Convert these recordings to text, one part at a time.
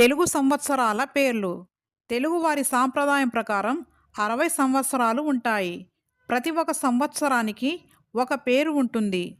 తెలుగు సంవత్సరాల పేర్లు. తెలుగువారి సాంప్రదాయం ప్రకారం అరవై సంవత్సరాలు ఉంటాయి. ప్రతి ఒక్క సంవత్సరానికి ఒక పేరు ఉంటుంది.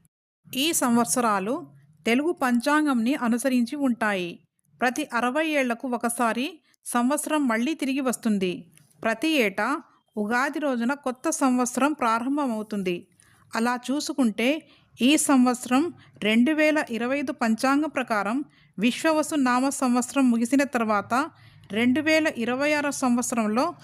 ఈ సంవత్సరాలు తెలుగు పంచాంగంని అనుసరించి ఉంటాయి. ప్రతి అరవై ఏళ్ళకు ఒకసారి సంవత్సరం మళ్ళీ తిరిగి వస్తుంది. ప్రతి ఏటా ఉగాది రోజున కొత్త సంవత్సరం ప్రారంభమవుతుంది. అలా చూసుకుంటే ఈ సంవత్సరం రెండు వేల ఇరవై ఐదు పంచాంగం ప్రకారం విశ్వవసు నామ సంవత్సరం ముగిసిన తర్వాత రెండు వేల ఇరవై ఆరు సంవత్సరంలో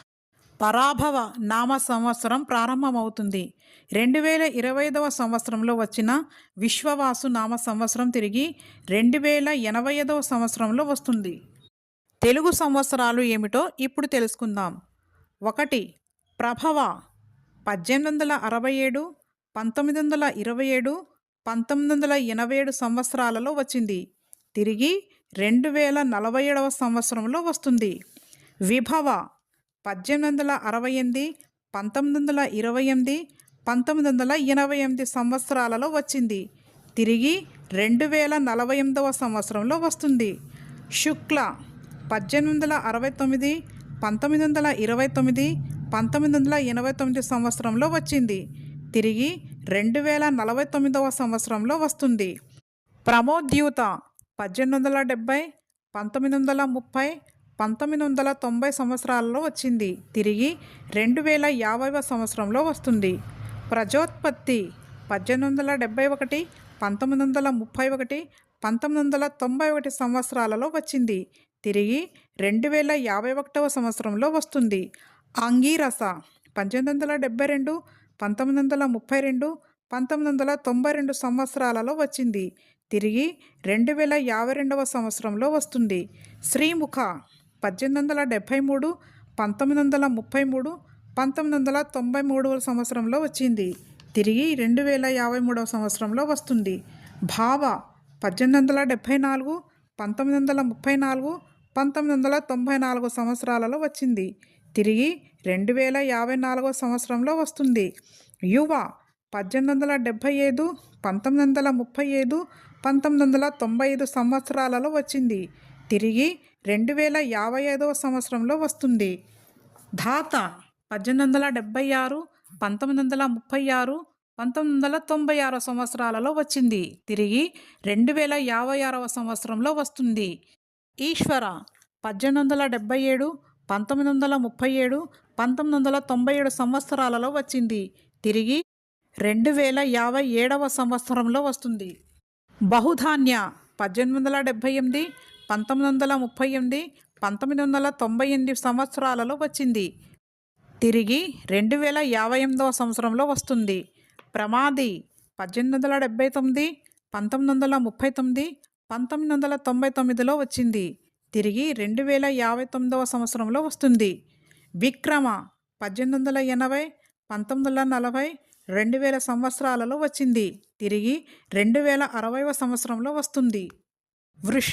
పరాభవ నామ సంవత్సరం ప్రారంభమవుతుంది. రెండు వేల ఇరవై ఐదవ సంవత్సరంలో వచ్చిన విశ్వవాసు నామ సంవత్సరం తిరిగి రెండు వేల ఎనభై ఐదవ సంవత్సరంలో వస్తుంది. తెలుగు సంవత్సరాలు ఏమిటో ఇప్పుడు తెలుసుకుందాం. ఒకటి ప్రభవ పద్దెనిమిది వందల అరవై ఏడు పంతొమ్మిది వందల ఇరవై ఏడు పంతొమ్మిది వందల ఎనభై ఏడు సంవత్సరాలలో వచ్చింది. తిరిగి రెండు వేల నలభై ఏడవ సంవత్సరంలో వస్తుంది. విభవ పద్దెనిమిది వందల అరవై ఎనిమిది పంతొమ్మిది వందల ఇరవై ఎనిమిది పంతొమ్మిది వందల ఎనభై ఎనిమిది సంవత్సరాలలో వచ్చింది. తిరిగి రెండు వేల నలభై ఎనిమిదవ సంవత్సరంలో వస్తుంది. శుక్ల పద్దెనిమిది వందల అరవై తొమ్మిది పంతొమ్మిది వందల ఇరవై తొమ్మిది పంతొమ్మిది వందల ఎనభై తొమ్మిది సంవత్సరంలో వచ్చింది. తిరిగి రెండు వేల నలభై తొమ్మిదవ సంవత్సరంలో వస్తుంది. ప్రమోద్యూత పద్దెనిమిది వందల డెబ్భై పంతొమ్మిది వందల ముప్పై పంతొమ్మిది వందల తొంభై సంవత్సరాలలో వచ్చింది. తిరిగి రెండు వేల యాభైవ సంవత్సరంలో వస్తుంది. ప్రజోత్పత్తి పద్దెనిమిది వందల డెబ్భై ఒకటి పంతొమ్మిది వందల ముప్పై ఒకటి పంతొమ్మిది వందల తొంభై ఒకటి సంవత్సరాలలో వచ్చింది. తిరిగి రెండు వేల యాభై ఒకటవ సంవత్సరంలో వస్తుంది. అంగీరస పద్దెనిమిది వందల డెబ్బై రెండు పంతొమ్మిది వందల ముప్పై రెండు పంతొమ్మిది వందల తొంభై రెండు సంవత్సరాలలో వచ్చింది. తిరిగి రెండు వేల యాభై రెండవ సంవత్సరంలో వస్తుంది. శ్రీముఖ పద్దెనిమిది వందల డెబ్భై మూడు పంతొమ్మిది వందల ముప్పై మూడు పంతొమ్మిది వందల తొంభై మూడవ సంవత్సరంలో వచ్చింది. తిరిగి రెండు వేల యాభై మూడవ సంవత్సరంలో వస్తుంది. భావ పద్దెనిమిది వందల డెబ్భై నాలుగు పంతొమ్మిది వందల ముప్పై నాలుగు పంతొమ్మిది వందల తొంభై నాలుగు సంవత్సరాలలో వచ్చింది. తిరిగి రెండు వేల యాభై నాలుగవ సంవత్సరంలో వస్తుంది. యువ పద్దెనిమిది వందల డెబ్భై ఐదు పంతొమ్మిది వందల ముప్పై ఐదు పంతొమ్మిది వందల తొంభై ఐదు సంవత్సరాలలో వచ్చింది. తిరిగి రెండు వేల యాభై ఐదవ సంవత్సరంలో వస్తుంది. ధాత పద్దెనిమిది వందల డెబ్భై ఆరు పంతొమ్మిది వందల ముప్పై ఆరు పంతొమ్మిది వందల తొంభై ఆరు సంవత్సరాలలో వచ్చింది. తిరిగి రెండు వేల యాభై ఆరవ సంవత్సరంలో వస్తుంది. ఈశ్వర పద్దెనిమిది వందల డెబ్భై ఏడు పంతొమ్మిది వందల ముప్పై ఏడు పంతొమ్మిది వందల తొంభై ఏడు సంవత్సరాలలో వచ్చింది. తిరిగి రెండు వేల యాభై ఏడవ సంవత్సరంలో వస్తుంది. బహుధాన్య పద్దెనిమిది వందల డెబ్భై ఎనిమిది పంతొమ్మిది వందల ముప్పై ఎనిమిది పంతొమ్మిది వందల తొంభై ఎనిమిది సంవత్సరాలలో వచ్చింది. తిరిగి రెండు వేల యాభై ఎనిమిదవ సంవత్సరంలో వస్తుంది. ప్రమాది పద్దెనిమిది వందల డెబ్బై తొమ్మిది పంతొమ్మిది వందల ముప్పై తొమ్మిది పంతొమ్మిది వందల తొంభై తొమ్మిదిలో వచ్చింది. తిరిగి రెండు వేల యాభై తొమ్మిదవ సంవత్సరంలో వస్తుంది. విక్రమ పద్దెనిమిది వందల ఎనభై పంతొమ్మిది వందల నలభై రెండు వేల సంవత్సరాలలో వచ్చింది. తిరిగి రెండు వేల అరవైవ సంవత్సరంలో వస్తుంది. వృష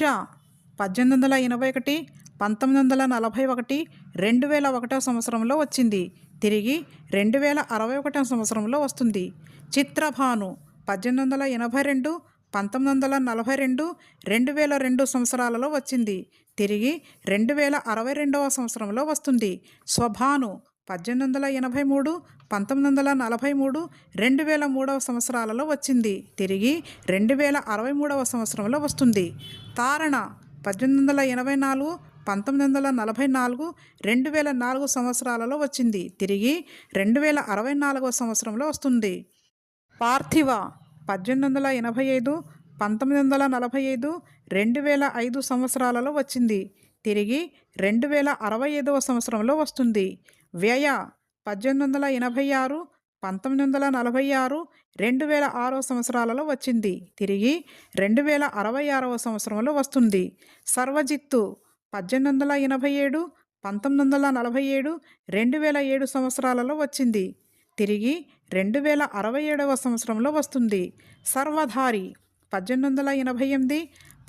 పద్దెనిమిది వందల ఎనభై ఒకటి పంతొమ్మిది వందల నలభై ఒకటి రెండు వేల ఒకటో సంవత్సరంలో వచ్చింది. తిరిగి రెండు వేల అరవై ఒకటో సంవత్సరంలో వస్తుంది. చిత్రభాను పద్దెనిమిది వందల ఎనభై రెండు పంతొమ్మిది వందల నలభై రెండు రెండు వేల రెండు సంవత్సరాలలో వచ్చింది. తిరిగి రెండు వేల అరవై రెండవ సంవత్సరంలో వస్తుంది. స్వభాను పద్దెనిమిది వందల ఎనభై మూడు పంతొమ్మిది వందల నలభై మూడు రెండు వేల మూడవ సంవత్సరాలలో వచ్చింది. తిరిగి రెండు వేల అరవై మూడవ సంవత్సరంలో వస్తుంది. తారణ పద్దెనిమిది వందల ఎనభై నాలుగు పంతొమ్మిది వందల నలభై నాలుగు రెండు వేల నాలుగు సంవత్సరాలలో వచ్చింది. తిరిగి రెండు వేల అరవై నాలుగవ సంవత్సరంలో వస్తుంది. పార్థివ పద్దెనిమిది వందల ఎనభై ఐదు పంతొమ్మిది వందల నలభై ఐదు రెండు వేల ఐదు సంవత్సరాలలో వచ్చింది. తిరిగి రెండు వేల అరవై ఐదవ సంవత్సరంలో వస్తుంది. వ్యయ పద్దెనిమిది వందల ఎనభై ఆరు పంతొమ్మిది వందల నలభై ఆరు రెండు వేల ఆరో సంవత్సరాలలో వచ్చింది. తిరిగి రెండు వేల అరవై ఆరవ సంవత్సరంలో వస్తుంది. సర్వజిత్తు పద్దెనిమిది వందల ఎనభై ఏడు పంతొమ్మిది వందల నలభై ఏడు రెండు వేల ఏడు సంవత్సరాలలో వచ్చింది. తిరిగి రెండు వేల అరవై ఏడవ సంవత్సరంలో వస్తుంది. సర్వధారి పద్దెనిమిది వందల ఎనభై ఎనిమిది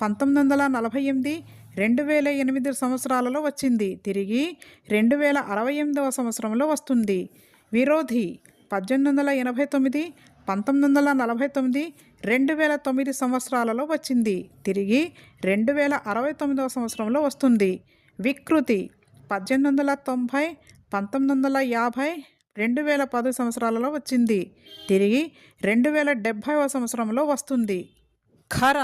పంతొమ్మిది వందల నలభై ఎనిమిది రెండు వేల ఎనిమిది సంవత్సరాలలో వచ్చింది. తిరిగి రెండు వేల అరవై ఎనిమిదవ సంవత్సరంలో వస్తుంది. విరోధి పద్దెనిమిది వందల ఎనభై తొమ్మిది పంతొమ్మిది వందల నలభై తొమ్మిది రెండు వేల తొమ్మిది సంవత్సరాలలో వచ్చింది. తిరిగి రెండు వేల అరవై తొమ్మిదవ సంవత్సరంలో వస్తుంది. వికృతి పద్దెనిమిది వందల తొంభై పంతొమ్మిది వందల యాభై రెండు వేల పది సంవత్సరాలలో వచ్చింది. తిరిగి రెండు వేల డెబ్భైవ సంవత్సరంలో వస్తుంది. ఖర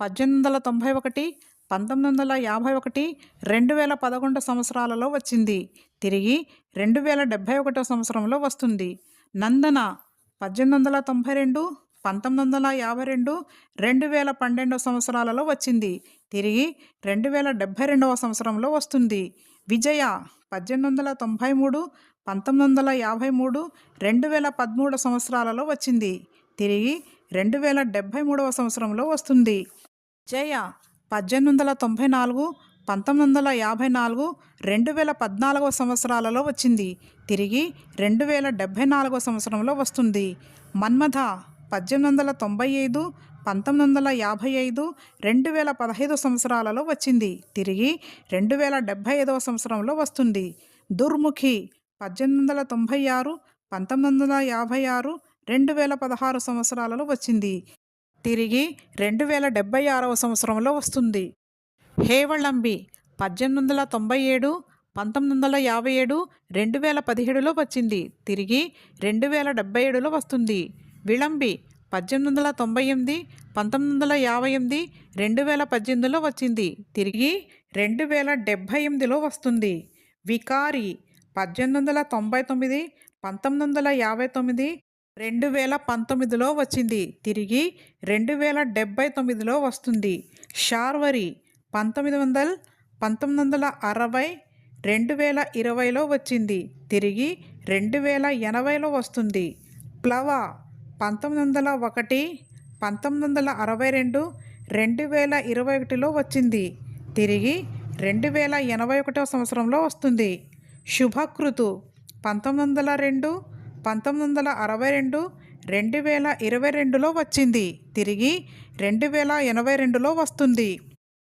పద్దెనిమిది వందల తొంభై ఒకటి పంతొమ్మిది వందల యాభై ఒకటి రెండు వేల పదకొండు సంవత్సరాలలో వచ్చింది. తిరిగి రెండు వేల డెబ్భై ఒకటో సంవత్సరంలో వస్తుంది. నందన పద్దెనిమిది వందల తొంభై రెండు పంతొమ్మిది వందల యాభై రెండు రెండు వేల పన్నెండవ సంవత్సరాలలో వచ్చింది. తిరిగి రెండు వేల డెబ్భై రెండవ సంవత్సరంలో వస్తుంది. విజయ పద్దెనిమిది వందల తొంభై మూడు పంతొమ్మిది వందల యాభై మూడు రెండు వేల పదమూడు సంవత్సరాలలో వచ్చింది. తిరిగి రెండు వేల డెబ్భై మూడవ సంవత్సరంలో వస్తుంది. జయ పద్దెనిమిది వందల తొంభై నాలుగు పంతొమ్మిది వందల యాభై నాలుగు రెండు వేల పద్నాలుగవ సంవత్సరాలలో వచ్చింది. తిరిగి రెండు వేల డెబ్భై నాలుగవ సంవత్సరంలో వస్తుంది. మన్మథ పద్దెనిమిది వందల తొంభై ఐదు పంతొమ్మిది వందల యాభై ఐదు రెండు వేల పదహైదు సంవత్సరాలలో వచ్చింది. తిరిగి రెండు వేల డెబ్భై ఐదవ సంవత్సరంలో వస్తుంది. దుర్ముఖి పద్దెనిమిది వందల తొంభై ఆరు పంతొమ్మిది వందల యాభై ఆరు రెండు వేల పదహారు సంవత్సరాలలో వచ్చింది. తిరిగి రెండు వేల డెబ్భై ఆరవ సంవత్సరంలో వస్తుంది. హేవళంబి పద్దెనిమిది వందల తొంభై ఏడు పంతొమ్మిది వందల యాభై ఏడు రెండు వేల పదిహేడులో వచ్చింది. తిరిగి రెండు వేల డెబ్బై ఏడులో వస్తుంది. విళంబి పద్దెనిమిది వందల తొంభై ఎనిమిది పంతొమ్మిది వందల యాభై ఎనిమిది రెండు వేల పద్దెనిమిదిలో వచ్చింది. తిరిగి రెండు వేల డెబ్భై ఎనిమిదిలో వస్తుంది. వికారి పద్దెనిమిది వందల తొంభై తొమ్మిది పంతొమ్మిది వందల యాభై తొమ్మిది రెండు వేల పంతొమ్మిదిలో వచ్చింది. తిరిగి రెండు వేల డెబ్భై తొమ్మిదిలో వస్తుంది. షార్వరి పంతొమ్మిది వందల పంతొమ్మిది వందల అరవై రెండు వేల ఇరవైలో వచ్చింది. తిరిగి రెండు వేల ఎనభైలో వస్తుంది. ప్లవ పంతొమ్మిది వందల ఒకటి పంతొమ్మిది వందల అరవై రెండు రెండు వేల ఇరవై ఒకటిలో వచ్చింది. తిరిగి రెండు వేల ఎనభై ఒకటో సంవత్సరంలో వస్తుంది. శుభకృతు పంతొమ్మిది వందల రెండు పంతొమ్మిది వందల అరవై రెండు రెండు వేల ఇరవై రెండులో వచ్చింది. తిరిగి రెండు వేల ఎనభై రెండులో వస్తుంది.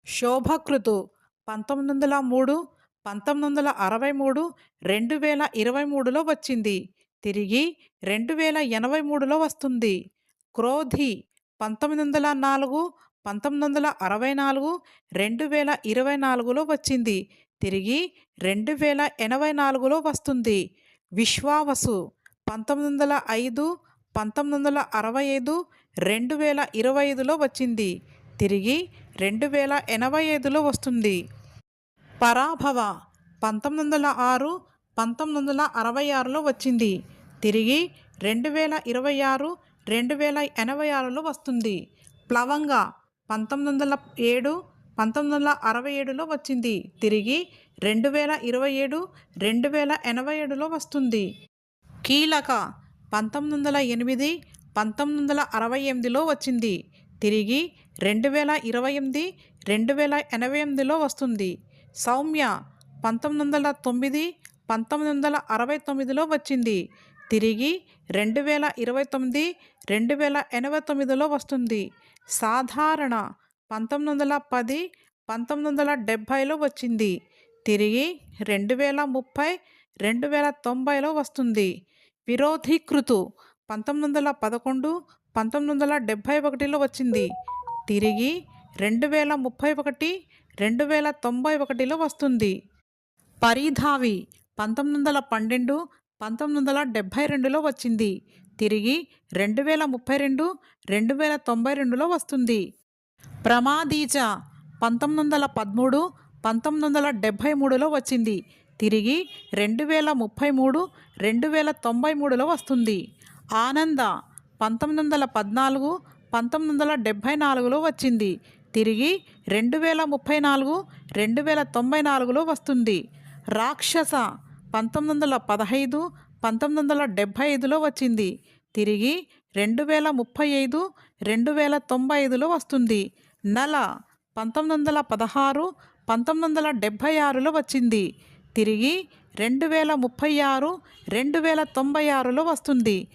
శోభకృతు పంతొమ్మిది వందల మూడు పంతొమ్మిది వందల అరవై మూడు రెండు వేల ఇరవై మూడులో వచ్చింది. తిరిగి రెండు వేల ఎనభై మూడులో వస్తుంది. క్రోధి పంతొమ్మిది వందల నాలుగు పంతొమ్మిది వందల అరవై నాలుగు రెండు వేల ఇరవై నాలుగులో వచ్చింది. తిరిగి రెండు వేల ఎనభై నాలుగులో వస్తుంది. విశ్వావసు పంతొమ్మిది వందల ఐదు పంతొమ్మిది వందల అరవై ఐదు రెండు వేల ఇరవై ఐదులో వచ్చింది. తిరిగి రెండు వేల ఎనభై ఐదులో వస్తుంది. పరాభవ పంతొమ్మిది వందల ఆరు పంతొమ్మిది వందల అరవై ఆరులో వచ్చింది. తిరిగి రెండు వేల ఇరవై ఆరు రెండు వేల ఎనభై ఆరులో వస్తుంది. ప్లవంగ పంతొమ్మిది వందల ఏడు పంతొమ్మిది వందల అరవై ఏడులో వచ్చింది. తిరిగి రెండు వేల ఇరవై ఏడు రెండు వేల ఎనభై ఏడులో వస్తుంది. కీలక పంతొమ్మిది వందల ఎనిమిది పంతొమ్మిది వందల అరవై ఎనిమిదిలో వచ్చింది. తిరిగి రెండు వేల ఇరవై ఎనిమిది రెండు వేల ఎనభై ఎనిమిదిలో వస్తుంది. సౌమ్య పంతొమ్మిది వందల తొమ్మిది పంతొమ్మిది వందల అరవై తొమ్మిదిలో వచ్చింది. తిరిగి రెండు వేల ఇరవై తొమ్మిది రెండు వేల ఎనభై తొమ్మిదిలో వస్తుంది. సాధారణ పంతొమ్మిది వందల పది పంతొమ్మిది వందల డెబ్భైలో వచ్చింది. తిరిగి రెండు వేల ముప్పై రెండు వేల తొంభైలో వస్తుంది. విరోధీకృతు. పంతొమ్మిది వందల పదకొండు పంతొమ్మిది వందల డెబ్భై ఒకటిలో వచ్చింది. తిరిగి రెండు వేల ముప్పై ఒకటి రెండు వేల తొంభై ఒకటిలో వస్తుంది. పరిధావి పంతొమ్మిది వందల పన్నెండు పంతొమ్మిది వందల డెబ్భై రెండులో వచ్చింది. తిరిగి రెండు వేల ముప్పై రెండు రెండు వేల తొంభై రెండులో వస్తుంది. ప్రమాదీజ పంతొమ్మిది వందల పదమూడు పంతొమ్మిది వందల డెబ్భై మూడులో వచ్చింది. తిరిగి రెండు వేల ముప్పై మూడు రెండు వేల తొంభై మూడులో వస్తుంది. ఆనంద పంతొమ్మిది వందల పద్నాలుగు పంతొమ్మిది వందల డెబ్భై నాలుగులో వచ్చింది. తిరిగి రెండు వేల ముప్పై నాలుగు రెండు వేల తొంభై నాలుగులో వస్తుంది. రాక్షస పంతొమ్మిది వందల పదహైదు పంతొమ్మిది వందల డెబ్భై ఐదులో వచ్చింది. తిరిగి రెండు వేల ముప్పై ఐదు రెండు వేల తొంభై ఐదులో వస్తుంది. నల పంతొమ్మిది వందల పదహారు పంతొమ్మిది వందల డెబ్భై ఆరులో వచ్చింది. తిరిగి రెండు వేల ముప్పై ఆరు రెండు వేల తొంభై ఆరులో వస్తుంది.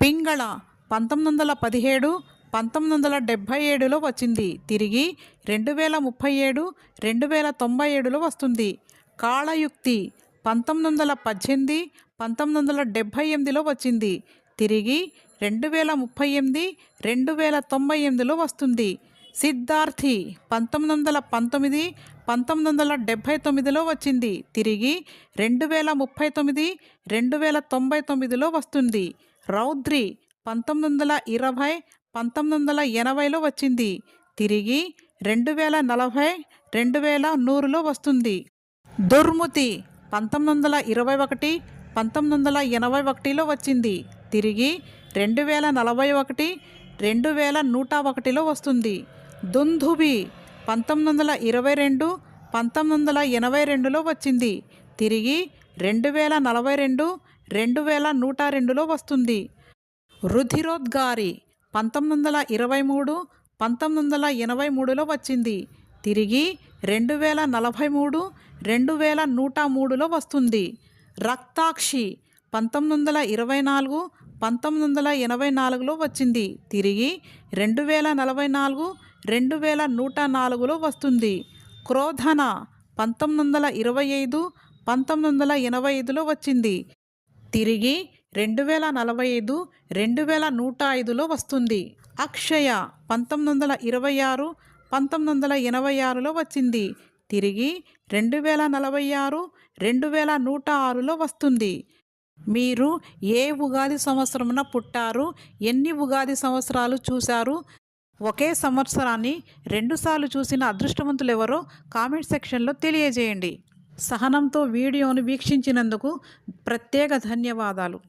పింగళ పంతొమ్మిది వందల పదిహేడు పంతొమ్మిది వందల డెబ్భై ఏడులో వచ్చింది. తిరిగి రెండు వేల ముప్పై ఏడు రెండు వేల తొంభై ఏడులో వస్తుంది. కాళయుక్తి పంతొమ్మిది వందల పద్దెనిమిది పంతొమ్మిది వందల డెబ్భై ఎనిమిదిలో వచ్చింది. తిరిగి రెండు వేల ముప్పై ఎనిమిది రెండు వేల తొంభై ఎనిమిదిలో వస్తుంది. సిద్ధార్థి పంతొమ్మిది వందల పంతొమ్మిది పంతొమ్మిది వందల డెబ్భై తొమ్మిదిలో వచ్చింది. తిరిగి రెండు వేల ముప్పై తొమ్మిది రెండు వేల తొంభై తొమ్మిదిలో వస్తుంది. రౌద్రి పంతొమ్మిది వందల ఇరవై పంతొమ్మిది వందల ఎనభైలో వచ్చింది. తిరిగి రెండు వేల నలభై రెండు వేల నూరులో వస్తుంది. దుర్ముతి పంతొమ్మిది వందల ఇరవై ఒకటి పంతొమ్మిది వందల ఎనభై ఒకటిలో వచ్చింది. తిరిగి రెండు వేల నలభై ఒకటి రెండు వేల నూట ఒకటిలో వస్తుంది. దుందుబి పంతొమ్మిది వందల ఇరవై రెండు పంతొమ్మిది వందల ఎనభై రెండులో వచ్చింది. తిరిగి రెండు వేల నలభై రెండు రెండు వేల నూట రెండులో వస్తుంది. రుధిరోద్గారి పంతొమ్మిది వందల ఇరవై మూడు పంతొమ్మిది వందల ఎనభై మూడులో వచ్చింది. తిరిగి రెండు వేల నలభై మూడు రెండు వేల నూట మూడులో వస్తుంది. రక్తాక్షి పంతొమ్మిది వందల ఇరవై నాలుగు పంతొమ్మిది వందల ఎనభై నాలుగులో వచ్చింది. తిరిగి రెండు వేల నలభై నాలుగు రెండు వేల నూట నాలుగులో వస్తుంది. క్రోధన పంతొమ్మిది వందల ఇరవై ఐదు పంతొమ్మిది వందల ఎనభై ఐదులో వచ్చింది. తిరిగి రెండు వేల నలభై ఐదు రెండు వేల నూట ఐదులో వస్తుంది. అక్షయ పంతొమ్మిది వందల ఇరవై ఆరు పంతొమ్మిది వందల ఎనభై ఆరులో వచ్చింది. తిరిగి రెండు వేల నలభై ఆరు రెండు వేల నూట ఆరులో వస్తుంది. మీరు ఏ ఉగాది సంవత్సరమున పుట్టారు? ఎన్ని ఉగాది సంవత్సరాలు చూశారు? ఒకే సంవత్సరాన్ని రెండుసార్లు చూసిన అదృష్టవంతులు ఎవరో కామెంట్ సెక్షన్లో తెలియజేయండి. సహనంతో వీడియోను వీక్షించినందుకు ప్రత్యేక ధన్యవాదాలు.